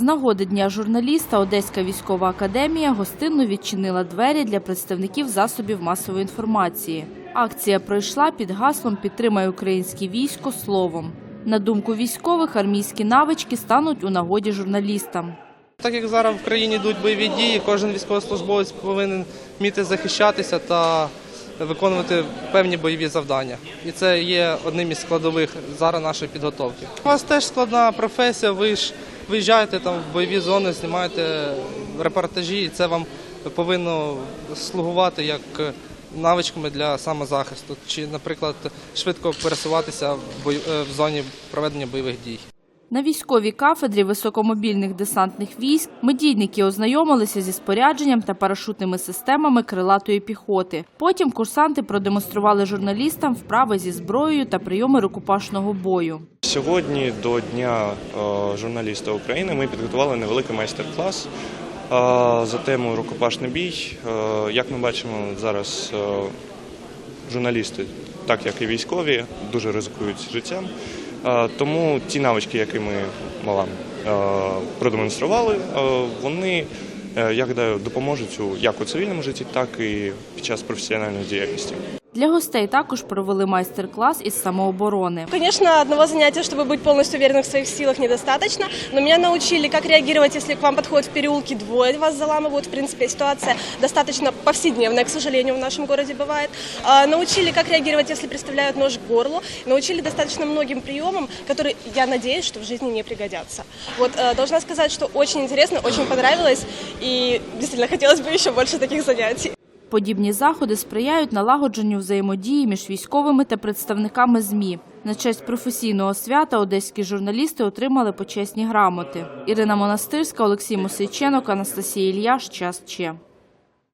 З нагоди Дня журналіста Одеська військова академія гостинно відчинила двері для представників засобів масової інформації. Акція пройшла під гаслом Підтримай українське військо словом. На думку військових, армійські навички стануть у нагоді журналістам. Так як зараз в країні йдуть бойові дії, кожен військовослужбовець повинен вміти захищатися та виконувати певні бойові завдання. І це є одним із складових зараз нашої підготовки. У вас теж складна професія, ви ж виїжджаєте там в бойові зони, знімаєте репортажі, і це вам повинно слугувати як навичками для самозахисту, чи, наприклад, швидко пересуватися в, е, зоні проведення бойових дій. На військовій кафедрі високомобільних десантних військ медійники ознайомилися зі спорядженням та парашутними системами крилатої піхоти. Потім курсанти продемонстрували журналістам вправи зі зброєю та прийоми рукопашного бою. Сьогодні до Дня е, журналіста України ми підготували невеликий майстер-клас е, за темою рукопашний бій. Е, Як ми бачимо, зараз журналісти, так як і військові, дуже ризикують життям. Тому ті навички, які ми е, продемонстрували, вони, е, я гадаю, допоможуть як у цивільному житті, так і під час професіональної діяльності. Для гостей також провели майстер-клас із самооборони. Конечно, одного занятия, чтобы быть полностью уверенным в своих силах, недостаточно, но меня научили, как реагировать, если к вам подходят в переулке двое, вас заламывают. В принципе, ситуация достаточно повседневная, к сожалению, в нашем городе бывает. А, Научили, как реагировать, если приставляют нож к горлу. Научили достаточно многим приемам, которые, я надеюсь, что в жизни не пригодятся. Вот, э, должна сказать, что очень интересно, очень понравилось, и действительно хотелось бы еще больше таких занятий. Подібні заходи сприяють налагодженню взаємодії між військовими та представниками ЗМІ. На честь професійного свята одеські журналісти отримали почесні грамоти. Ірина Монастирська, Олексій Мусиченок, Анастасія Ільяш. Час Че.